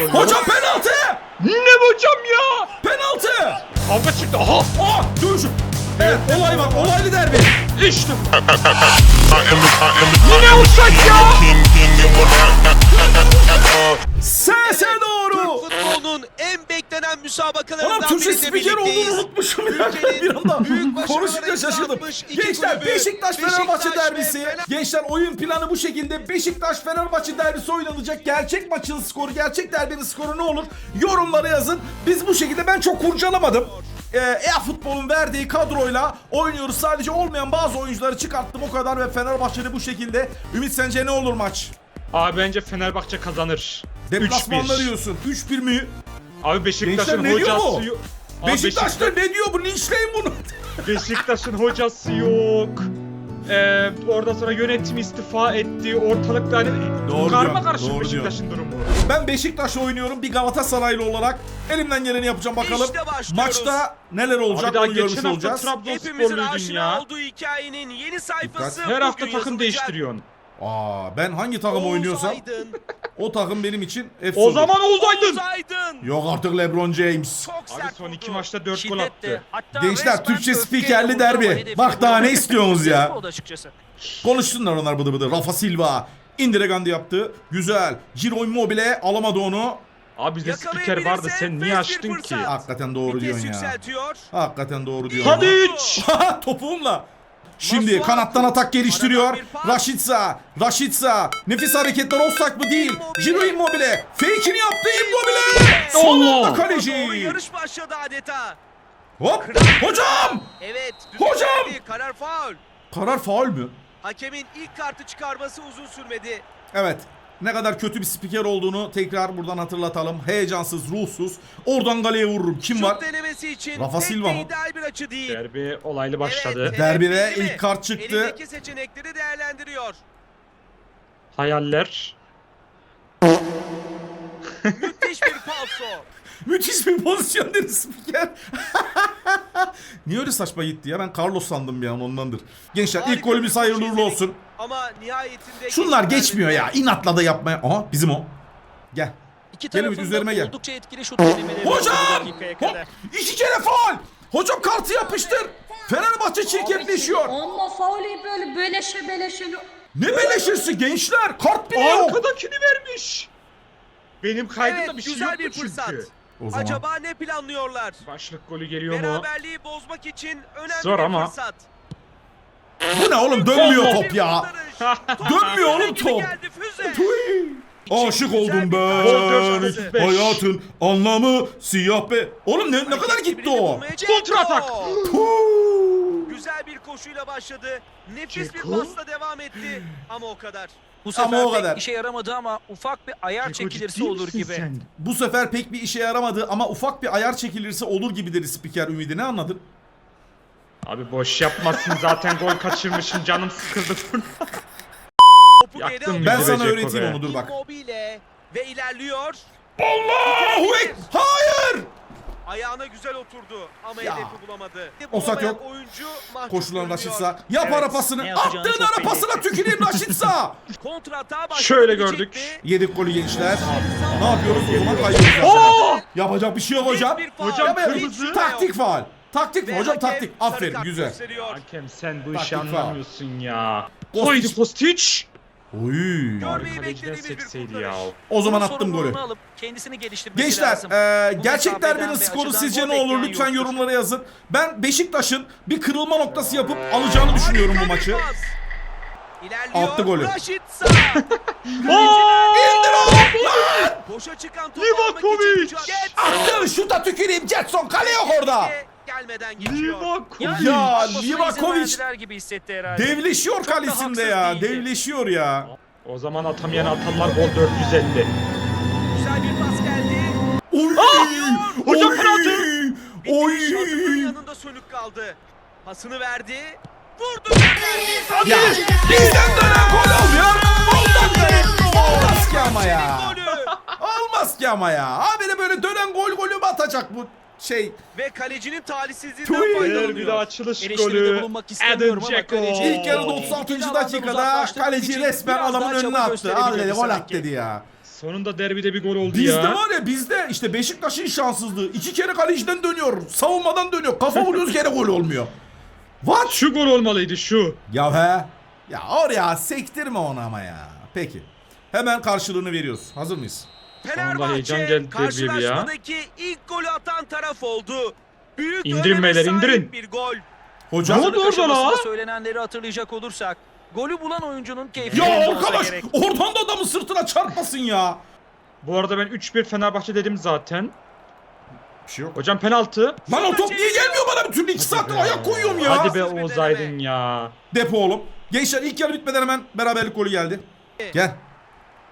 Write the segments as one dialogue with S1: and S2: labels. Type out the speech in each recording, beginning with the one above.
S1: oynuyoruz.
S2: Hocam penaltı!
S1: Ne hocam ya?
S2: Penaltı!
S1: Kavga çıktı. Aha.
S2: Aa dövüşüm. Evet olay var. Olaylı derbi.
S1: İşte.
S3: The,
S1: Yine olsak ya.
S2: Sese doğru.
S4: Futbolun en beklenen
S2: Oğlum
S4: müsabakalarından
S2: Türkçe
S4: birinde
S2: spiker olduğunu
S4: birlikteyiz.
S2: ya. Bir anda konuşunca şaşırdım. Gençler Beşiktaş Fenerbahçe derbisi. Gençler oyun planı bu şekilde. Beşiktaş Fenerbahçe derbisi oynanacak. Gerçek maçın skoru, gerçek derbinin skoru ne olur? Yorumlara yazın. Biz bu şekilde ben çok kurcalamadım. Ee, e-futbolun verdiği kadroyla oynuyoruz. Sadece olmayan bazı oyuncuları çıkarttım o kadar ve Fenerbahçe'de bu şekilde. Ümit sence ne olur maç?
S1: Abi bence Fenerbahçe kazanır.
S2: Deplasmanları
S1: 3-1.
S2: yiyorsun. 3-1 mi?
S1: Abi Beşiktaş'ın
S2: Gençler ne diyor Beşiktaş'ta ne diyor bu? Linçleyin bunu.
S1: Beşiktaş'ın hocası yok. Ee, oradan sonra yönetim istifa etti. Ortalıkta hani
S2: Doğru
S1: karma
S2: diyorsun,
S1: karışık
S2: doğru
S1: Beşiktaş'ın durumu.
S2: Ben Beşiktaş'la oynuyorum. Bir Galatasaraylı olarak elimden geleni yapacağım bakalım.
S4: İşte başlıyoruz.
S2: Maçta neler olacak
S1: Abi daha
S2: onu görmüş
S1: geçen hafta
S2: olacağız.
S4: Hepimizin
S1: Trabzonsporluydun
S4: aşina
S1: ya.
S4: olduğu hikayenin yeni sayfası
S1: Her hafta
S4: bugün
S1: takım
S4: yazılacak.
S1: değiştiriyorsun.
S2: Aa ben hangi takım
S4: Oğuz
S2: oynuyorsam
S4: Aydın,
S2: o takım benim için
S1: O
S2: efsane.
S1: zaman Oğuz
S4: Oğuz
S1: Aydın.
S4: Aydın.
S2: Yok artık LeBron James.
S4: Çok
S1: Abi
S4: sert
S1: son iki
S4: vurdu.
S1: maçta 4 gol attı.
S2: Gençler Türkçe spikerli derbi. Bak daha ne istiyorsunuz ya?
S5: açıkçası.
S2: Konuşsunlar onlar bıdı bıdı. Rafa Silva. Indire Gandhi yaptı. Güzel. Ciro Immobile alamadı onu.
S1: Abi bizde spiker vardı sen niye açtın ki?
S2: Hakikaten doğru
S4: Vites
S2: diyorsun ya.
S4: yükseltiyor.
S2: Hakikaten doğru diyorsun.
S1: Tadic!
S2: Topuğumla. Şimdi kanattan atak geliştiriyor. Raşitsa. Raşitsa. Nefis hareketler olsak mı değil. Ciro Immobile. Fake'ini yaptı Immobile. Son anda kaleci.
S4: yarış başladı adeta.
S2: Hop. Hocam.
S4: Evet.
S2: Hocam!
S4: Karar faul.
S2: Karar faul mü?
S4: Hakemin ilk kartı çıkarması uzun sürmedi.
S2: Evet. Ne kadar kötü bir spiker olduğunu tekrar buradan hatırlatalım. Heyecansız, ruhsuz. Oradan galeye vururum. Kim var?
S4: Denemesi için
S2: Rafa
S4: pek
S2: Silva
S4: de
S2: mı?
S4: ideal bir açı değil.
S1: Derbi olaylı başladı.
S4: Evet,
S2: Derbide
S4: evet, değil mi?
S2: ilk kart çıktı.
S4: Elindeki seçenekleri değerlendiriyor.
S1: Hayaller.
S4: Müthiş bir falso.
S2: Müthiş bir pozisyon dedi spiker. Niye öyle saçma gitti ya? Ben Carlos sandım bir an ondandır. Gençler ilk
S4: Harika
S2: golümüz
S4: bir
S2: hayırlı
S4: koşu
S2: uğurlu
S4: izledik.
S2: olsun.
S4: Ama nihayetinde...
S2: Şunlar geçmiyor ya. İnatla da yapmaya. Aha bizim o. Gel.
S5: İki
S2: Gel Ümit,
S5: tarafın
S2: üzerime gel.
S5: oldukça etkili şut
S2: Hocam! Hop!
S5: kadar.
S2: İki kere faul. Hocam kartı yapıştır. Fenerbahçe çirkefleşiyor.
S6: Ama fauli böyle beleşe beleşe.
S2: Ne beleşirsi gençler. Kart bile yok.
S1: Arkadakini vermiş. Benim kaydımda
S4: Evet,
S1: bir şey
S4: güzel bir fırsat.
S1: çünkü.
S2: O zaman
S4: Acaba ne planlıyorlar?
S1: Başlık golü geliyor mu?
S4: Beraberliği bozmak için önemli
S1: Zor
S4: bir
S1: ama.
S4: fırsat.
S2: Bu ne oğlum dönmüyor top ya. Dönmüyor oğlum top. Tüy. Aşık oldum ben. Hayatın anlamı siyah be. Oğlum ne, ne kadar gitti o?
S1: Kontra atak.
S4: Güzel bir koşuyla başladı. Nefis bir pasla devam etti. Ama o kadar.
S5: Bu
S2: Ama
S5: sefer
S2: o
S5: pek
S2: kadar.
S5: işe yaramadı ama ufak bir ayar
S1: Ceko,
S5: çekilirse olur gibi.
S1: sen?
S2: Bu sefer pek bir işe yaramadı ama ufak bir ayar çekilirse olur gibi dedi spiker Ümidi. Ne anladın?
S1: Abi boş yapmasın zaten gol kaçırmışım canım sıkıldı. Yaktın bizi
S2: Ben
S1: be
S2: sana öğreteyim
S1: be.
S2: onu dur bak.
S4: Immobile ve ilerliyor.
S2: Allahu Ek- Hayır!
S4: Ayağına güzel oturdu ama
S2: Ya.
S4: hedefi bulamadı. Bulamayan
S2: yok.
S4: Oyuncu mahcup
S2: Koşulan
S4: görünüyor.
S2: Raşitsa. Yap
S5: Evet,
S2: ara pasını.
S5: ne yapacağını
S2: Attığın
S5: çok
S2: ara
S5: belli
S2: pasına tüküreyim Raşitsa.
S4: Kontra hata başladı.
S1: Şöyle gördük.
S2: Yedik golü gençler. Ne yapıyoruz o zaman kayıyoruz zaten.
S1: Oo!
S2: Yapacak bir şey yok hocam.
S1: Hocam kırmızı.
S2: Taktik faal. Taktik
S4: Ve
S2: faal. Hocam taktik. Aferin güzel.
S1: Hakem sen bu
S2: Taktik
S1: işi
S2: faul.
S1: anlamıyorsun ya.
S2: Kostić.
S1: Koydu Kostić.
S2: Oy.
S4: Görmeyi
S1: Kaleciler
S4: beklediğimiz bir
S1: sekseydi
S4: kurtarış.
S1: ya.
S2: O zaman
S5: Bunun
S2: attım golü.
S5: sorumluluğunu alıp kendisini geliştirmesi
S2: Gençler
S5: lazım.
S2: e,
S5: Bu
S2: gerçek
S5: mesafeden
S2: derbinin
S5: ve
S2: skoru
S5: açıdan
S2: sizce
S5: gol
S2: ne olur
S5: bekleyen
S2: lütfen
S5: yoktur.
S2: yorumlara yazın. Ben Beşiktaş'ın bir kırılma noktası yapıp alacağını düşünüyorum bu
S4: Harika bir
S2: maçı.
S4: pas. İlerliyor.
S2: Attı golü. Oğlum lan!
S4: Boşa çıkan topu almak için
S1: Livakovic.
S4: mücadele.
S2: Attın şuta tüküreyim Jetson kale yok orada.
S4: Gelmeden geçiyor.
S1: Livakovic.
S2: Ya
S5: Atmasına izin
S2: Livakovic
S5: verdiler gibi hissetti herhalde.
S2: devleşiyor
S5: Çok da
S2: kalesinde
S5: haksız
S2: ya.
S5: değildi.
S2: Devleşiyor ya.
S1: O zaman atamayan atanlar gol 450.
S4: Güzel bir pas geldi.
S2: Oy!
S1: Hocam
S2: Oy!
S1: penaltı.
S2: Oy!
S4: Şazımın yanında sönük kaldı. Pasını verdi. Vurdu.
S2: Ya bizden dönen gol olmuyor. Ondan dönen olmaz ki ama ya.
S4: Golü.
S2: Olmaz ki ama ya. Habire böyle dönen gol golü mü atacak bu şey?
S4: Ve kalecinin talihsizliğinden
S2: Tüy.
S1: Derbi de
S4: faydalanıyor.
S1: açılış golü. Adam Dzeko.
S5: kaleci-
S2: İlk. 36.
S5: İkinci
S2: dakikada
S5: uzaklaştırmak
S2: kaleci resmen adamın önüne attı. Al dedi gol at dedi ya.
S1: Sonunda derbide bir gol oldu
S2: Bizde
S1: ya.
S2: var ya bizde işte Beşiktaş'ın şanssızlığı. iki kere kaleciden dönüyor. Savunmadan dönüyor. Kafa vuruyoruz gene gol olmuyor. What?
S1: Şu gol olmalıydı şu.
S2: Ya he. Ya oraya sektirme onu ama ya. Peki. Hemen karşılığını veriyoruz. Hazır mıyız?
S1: Sonunda heyecan
S4: Fenerbahçe
S1: geldi bir ya.
S4: karşılaşmadaki ilk golü atan taraf oldu. Büyük
S1: İndirin
S4: öneme
S1: beyler,
S4: sahip
S1: indirin.
S4: bir gol.
S2: Hocam.
S1: Ne oldu orada
S5: Aşamasında söylenenleri hatırlayacak olursak golü bulan oyuncunun keyfi
S2: Ya
S5: olsa
S2: arkadaş
S5: gerek.
S2: oradan da adamın sırtına çarpmasın ya.
S1: Bu arada ben 3-1 Fenerbahçe dedim zaten.
S2: Bir şey yok.
S1: Hocam penaltı.
S2: Lan o top niye gelmiyor bana bir türlü 2 saattir ayak koyuyorum ya.
S1: Hadi be
S4: Haksız bir
S1: Oğuz
S4: deneme.
S1: Aydın ya.
S2: Depo oğlum. Gençler ilk yarı bitmeden hemen beraberlik golü geldi. Gel.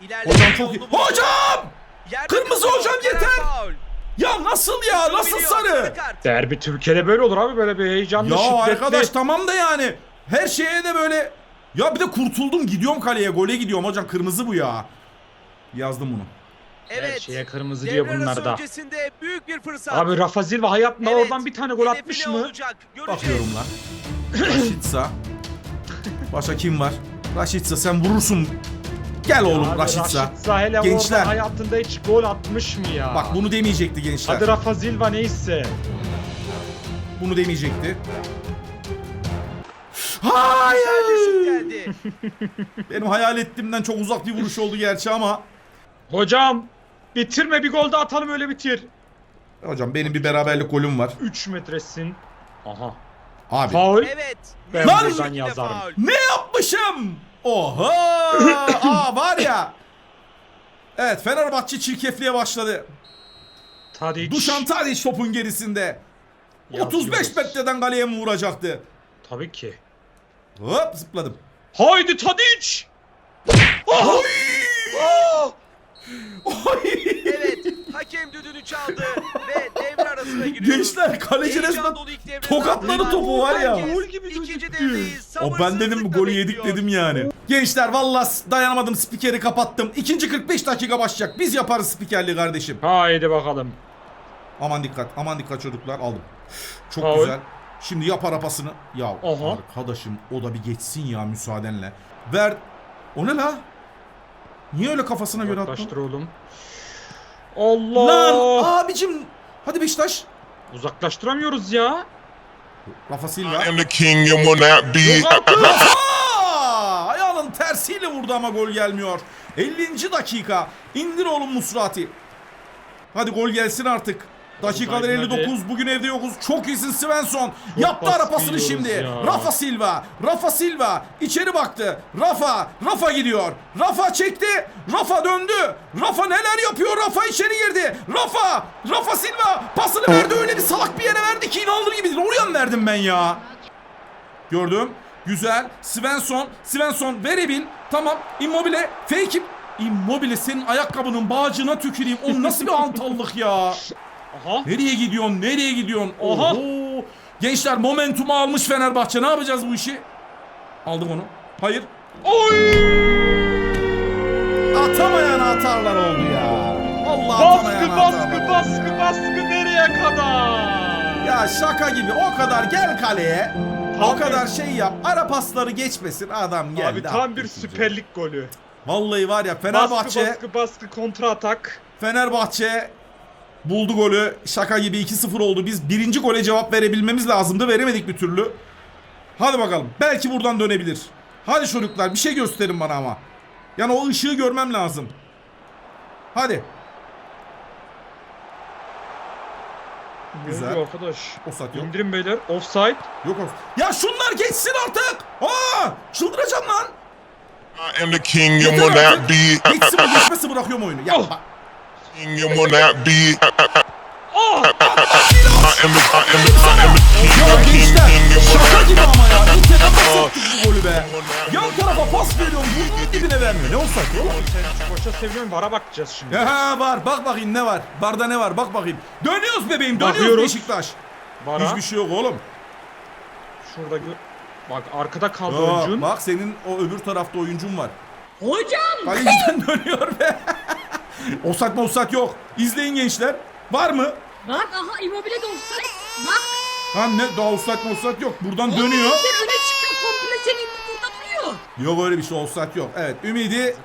S4: İlerleme
S2: Hocam çok iyi. Hocam! Kırmızı hocam yeter. Ya nasıl ya? Nasıl sarı?
S1: Derbi Türkiye'de böyle olur abi böyle bir heyecanlı
S2: Ya
S1: şiddetli.
S2: arkadaş tamam da yani. Her şeye de böyle. Ya bir de kurtuldum gidiyorum kaleye gole gidiyorum hocam kırmızı bu ya. Yazdım bunu.
S1: Her
S4: Evet.
S1: şeye kırmızı
S4: Devre
S1: diyor
S4: arası
S1: bunlar da.
S4: öncesinde büyük bir fırsat.
S1: Abi Rafa Silva hayatında
S4: Evet.
S1: oradan bir tane gol
S4: Hedefi
S1: atmış
S4: ne
S1: mı?
S4: Olacak? Göreceğiz.
S2: Bakıyorum lan. Raşitsa. Başka kim var? Raşitsa sen vurursun. Gel oğlum Raşitsa.
S1: Raşitsa hele
S2: Gençler.
S1: orada hayatında hiç gol atmış mı ya?
S2: Bak bunu demeyecekti gençler.
S1: Hadi Rafa Silva neyse.
S2: Bunu demeyecekti. Hayır.
S4: geldi.
S2: Benim hayal ettiğimden çok uzak bir vuruş oldu gerçi ama.
S1: Hocam bitirme bir gol de atalım öyle bitir.
S2: Hocam benim bir beraberlik golüm var.
S1: 3 metresin. Aha.
S2: Abi.
S1: Faul.
S4: Evet.
S1: Ben
S2: Lan!
S1: buradan yazarım.
S4: Faul.
S2: Ne yapmışım? Oha! Aa var ya. Evet Fenerbahçe çirkefliğe başladı.
S1: Tadic.
S2: Dušan Tadić topun gerisinde. 35
S1: Yazıyoruz.
S2: metreden kaleye mi vuracaktı?
S1: Tabii ki.
S2: Hop zıpladım.
S1: Haydi Tadic.
S2: Oy!
S4: Evet. Hakem düdüğünü çaldı ve devre arasına giriyoruz.
S2: Gençler kaleci resmen
S4: zamanı.
S2: topu var ya.
S1: Gol gibi
S4: İkinci
S2: O ben dedim bu golü yedik dedim yani. Gençler valla dayanamadım spikeri kapattım. İkinci 45 dakika başlayacak. Biz yaparız spikerliği kardeşim.
S1: Haydi bakalım.
S2: Aman dikkat aman dikkat çocuklar aldım. Çok
S1: Faul.
S2: güzel. Şimdi yap arapasını. Ya
S1: Aha.
S2: arkadaşım o da bir geçsin ya müsaadenle. Ver. O ne la? Niye öyle kafasına göre attın?
S1: Uzaklaştır oğlum. Allah.
S2: Lan abicim. Hadi Beşiktaş.
S1: Uzaklaştıramıyoruz ya.
S2: Rafa
S3: I
S2: Silva.
S3: am the king and will not be.
S1: Yok artık.
S2: Aa! Ayağının tersiyle vurdu ama gol gelmiyor. 50. dakika. İndir oğlum Musrati. Hadi gol gelsin artık. Dakikalar
S1: Hadi,
S2: 59. Bugün evde yokuz. Çok iyisin Svensson. Yaptı
S1: baskı
S2: arapasını
S1: yiyoruz
S2: şimdi.
S1: ya.
S2: Rafa Silva. Rafa Silva. içeri baktı. Rafa. Rafa gidiyor. Rafa çekti. Rafa döndü. Rafa neler yapıyor? Rafa içeri girdi. Rafa. Rafa Silva. Pasını verdi. Öyle bir salak bir yere verdi ki inanılır gibi değil. Oraya mı verdim ben ya? Gördüm. Güzel. Svensson. Svensson verebil. Tamam. Immobile. Fake. Immobile senin ayakkabının bağcığına tüküreyim. O nasıl bir antallık ya?
S1: Aha.
S2: Nereye gidiyorsun? Nereye gidiyorsun?
S1: Oha.
S2: Oho. Gençler momentumu almış Fenerbahçe. Ne yapacağız bu işi? Aldım onu. Hayır.
S1: Oy.
S2: Atamayan atarlar oldu ya. Allah
S1: Baskı
S2: atamayan
S1: baskı
S2: atarlar oldu.
S1: baskı baskı nereye kadar?
S2: Ya şaka gibi o kadar gel kaleye. O kadar şey yap. Ara pasları geçmesin. Adam geldi.
S1: Abi tam bir
S2: ikinci.
S1: Süper Lig golü.
S2: Vallahi var ya
S1: Baskı
S2: Fenerbahçe
S1: baskı baskı kontra atak.
S2: Fenerbahçe buldu golü. Şaka gibi 2-0 oldu. Biz birinci gole cevap verebilmemiz lazımdı. Veremedik bir türlü. Hadi bakalım. Belki buradan dönebilir. Hadi çocuklar bir şey gösterin bana ama. Yani o ışığı görmem lazım. Hadi. Güzel.
S1: Güzel. arkadaş.
S2: Offside yok.
S1: İndirin beyler. Offside.
S2: Yok offside. Ya şunlar geçsin artık. Aa! Çıldıracağım lan.
S3: I am the king and will not be.
S2: Geçsin bu geçmesi bırakıyorum oyunu. Ya
S1: Oh.
S2: bak.
S3: King and will not be.
S2: Ya gençler şaka gibi ama ya. İlk kere pas attık bu golü be. Yan tarafa pas veriyorum. Burnunun dibine vermiyor. Ne offside oğlum?
S1: Koça seviyorum. Vara bakacağız şimdi.
S2: Ha var. Bak bakayım ne var. Barda ne var? Bak bakayım. Dönüyoruz bebeğim. Dönüyoruz
S1: Bakıyoruz.
S2: Beşiktaş.
S1: Vara.
S2: Hiçbir şey yok oğlum.
S1: Şurada gö- Bak arkada kaldı
S2: Aa,
S1: oyuncun.
S2: bak senin o öbür tarafta oyuncun var.
S6: Hocam.
S2: Kaleciden dönüyor be. offside mı offside yok. İzleyin gençler. Var mı?
S6: Bak aha Immobile de offside. Bak.
S2: Ha ne daha mı offside yok. Buradan dönüyor.
S6: Sen öne çıkıyor komple senin burada duruyor.
S2: Yok öyle bir şey olsak yok. Evet Ümidi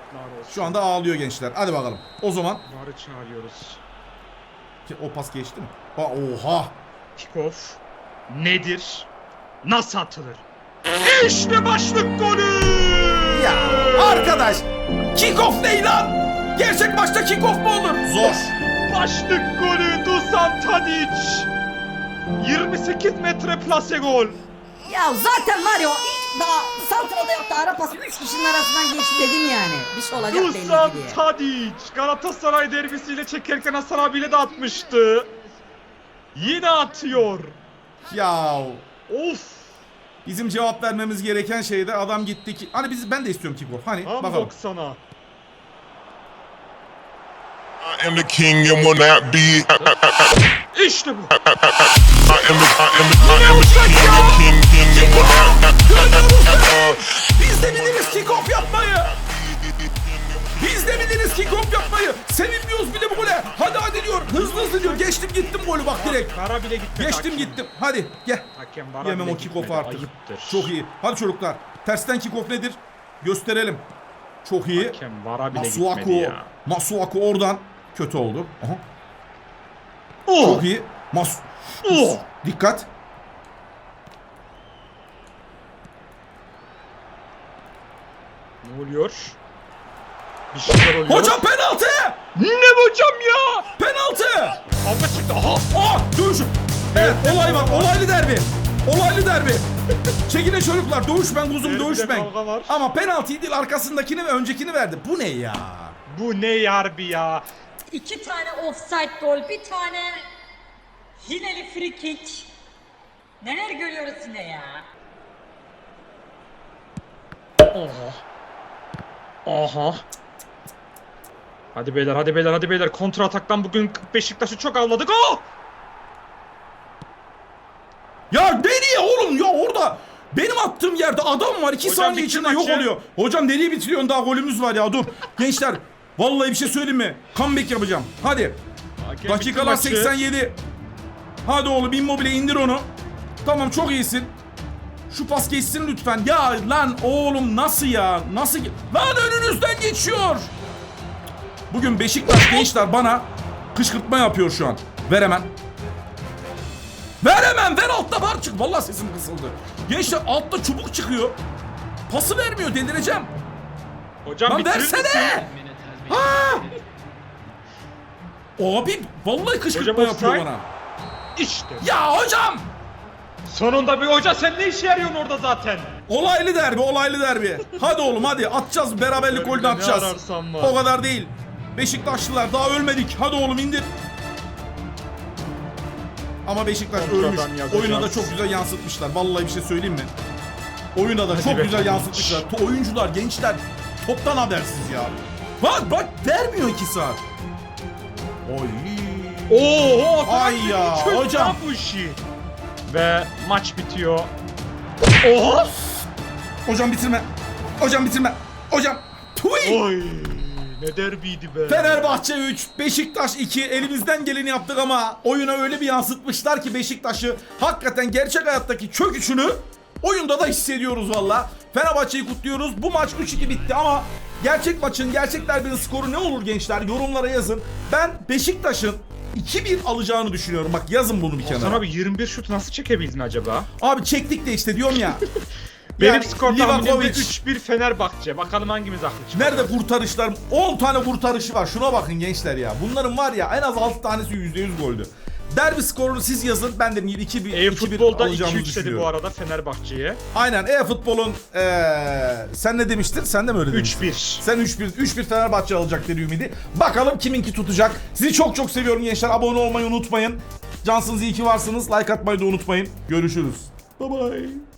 S2: şu anda ağlıyor gençler. Hadi bakalım. O zaman
S1: Varı çağırıyoruz.
S2: Ki o pas geçti mi? Ha, oha.
S1: Kickoff nedir? Nasıl atılır? İşte başlık golü!
S2: Ya arkadaş kick-off ne lan? Gerçek maçta kick-off mu olur? Zor.
S1: Başlık golü Dusan Tadic. 28 metre plase gol.
S7: Ya zaten var ya o ilk daha santrada yaptı ara pası 3 kişinin arasından geçti dedim yani. Bir şey olacak belli
S1: Dusan
S7: ki diye.
S1: Tadic. Galatasaray derbisiyle çekerken Hasan abiyle de atmıştı. Yine atıyor.
S2: Ya
S1: Of.
S2: bizim cevap vermemiz gereken şeyde adam gitti ki. Hani biz ben de istiyorum kick-off. Hani bakalım.
S1: Hamdok sana.
S3: I am the king and will not be.
S1: İşte bu.
S3: I am the, I am the, I am the king king, king and will not.
S2: Biz de biliriz kick-off yapmayı. Biz de biliriz kick-off yapmayı. Sevinmiyoruz bile bu gole. Hadi hadi diyor. Hızlı hızlı diyor. Geçtim gittim golü bak direkt.
S1: Kara bile gitmedi.
S2: Geçtim
S1: hakem.
S2: gittim. Hadi gel.
S1: Hakem bara
S2: Yemem
S1: bile
S2: o kick-off'u
S1: gitmedi.
S2: artık.
S1: Ayıptır.
S2: Çok iyi. Hadi çocuklar. Tersten kick-off nedir? Gösterelim. Çok iyi.
S1: Hakem bara bile gitmedi
S2: Masuaku.
S1: ya.
S2: Masuaku oradan. Kötü oldu. Aha.
S1: Oh.
S2: Çok iyi. Mas
S1: Oh.
S2: Dikkat.
S1: Ne oluyor? Bir şeyler oluyor.
S2: Hocam penaltı!
S1: Ne bu hocam ya?
S2: Penaltı!
S1: Kavga çıktı. Aha.
S2: Aa dövüş. Evet olay var. Olaylı derbi. Olaylı derbi. Çekilin çocuklar. Dövüşmen kuzum
S1: Derbide
S2: dövüşmen.
S1: kavga var.
S2: Ama penaltıyı değil arkasındakini ve öncekini verdi. Bu ne ya?
S1: Bu ne yarbi ya?
S6: İki tane offside gol, bir tane hileli free kick. Neler görüyoruz yine ya?
S1: Oha. Aha. Hadi beyler hadi beyler hadi beyler kontra ataktan bugün Beşiktaş'ı çok avladık. Oh!
S2: Ya nereye oğlum ya orada? Benim attığım yerde adam var 2
S1: Hocam
S2: saniye içinde yok oluyor. Hocam nereye bitiriyorsun daha golümüz var ya dur. Gençler vallahi bir şey söyleyeyim mi? Comeback yapacağım. Hadi.
S1: Hakem
S2: Dakikalar
S1: bitti maçı.
S2: 87. Hadi oğlum Immobile indir onu. Tamam çok iyisin. Şu pas geçsin lütfen. Ya lan oğlum nasıl ya? Nasıl? ge- Lan önünüzden geçiyor. Bugün Beşiktaş gençler bana kışkırtma yapıyor şu an. Ver hemen. Ver hemen ver altta var çık. Vallahi sesim kısıldı. Gençler altta çubuk çıkıyor. Pası vermiyor delireceğim.
S1: Hocam
S2: Lan
S1: bitirir misin?
S2: Ha! Abi vallahi kışkırtma
S1: Hocam
S2: yapıyor
S1: offside.
S2: bana.
S1: İşte.
S2: Ya hocam!
S1: Sonunda bir hoca sen ne işe yarıyorsun orada zaten?
S2: Olaylı derbi, olaylı derbi. Hadi oğlum hadi atacağız beraberlik golünü
S1: ne
S2: atacağız.
S1: ararsan var.
S2: O kadar değil. Beşiktaşlılar daha ölmedik. Hadi oğlum indir. Ama Beşiktaş
S1: Kontradan
S2: ölmüş.
S1: yazacağız.
S2: Oyuna da çok güzel yansıtmışlar. Vallahi bir şey söyleyeyim mi? Oyuna da çok
S1: be.
S2: güzel yansıtmışlar. To- oyuncular, gençler toptan habersiz ya. Bak bak vermiyor iki saat. Oy.
S1: Oo,
S2: Ay ya, hocam.
S1: bu işi. Ve maç bitiyor. Oha!
S2: Hocam bitirme. Hocam bitirme. Hocam. Tuy.
S1: Oy! Ne derbiydi be.
S2: Fenerbahçe 3, Beşiktaş 2. Elimizden geleni yaptık ama oyuna öyle bir yansıtmışlar ki Beşiktaş'ı hakikaten gerçek hayattaki çöküşünü oyunda da hissediyoruz valla. Fenerbahçe'yi kutluyoruz. Bu maç 3-2 bitti ama gerçek maçın, gerçek derbinin skoru ne olur gençler? Yorumlara yazın. Ben Beşiktaş'ın 2-1 alacağını düşünüyorum. Bak yazın bunu bir kenara.
S1: Sana bir 21 şut nasıl çekebildin acaba?
S2: Abi çektik de işte diyorum ya.
S1: Benim
S2: Yani
S1: skor tahminimde
S2: Livakovic.
S1: 3-1 Fenerbahçe. Bakalım hangimiz haklı çıkacak.
S2: Nerede kurtarışlar? 10 tane kurtarışı var. Şuna bakın gençler ya. Bunların var ya en az 6 tanesi %100 goldü. Derbi skorunu siz yazın. Ben de 2-1
S1: E-Futbol'da
S2: 2-1 alacağımızı
S1: 2-3 dedi bu arada Fenerbahçe'ye.
S2: Aynen e-futbolun eee sen ne demiştin? Sen de mi öyle demiştin?
S1: 3-1.
S2: Sen 3-1 3-1 Fenerbahçe alacak dedi Ümidi. Bakalım kiminki tutacak. Sizi çok çok seviyorum gençler. Abone olmayı unutmayın. Cansınız iyi ki varsınız. Like atmayı da unutmayın. Görüşürüz. Bye bye.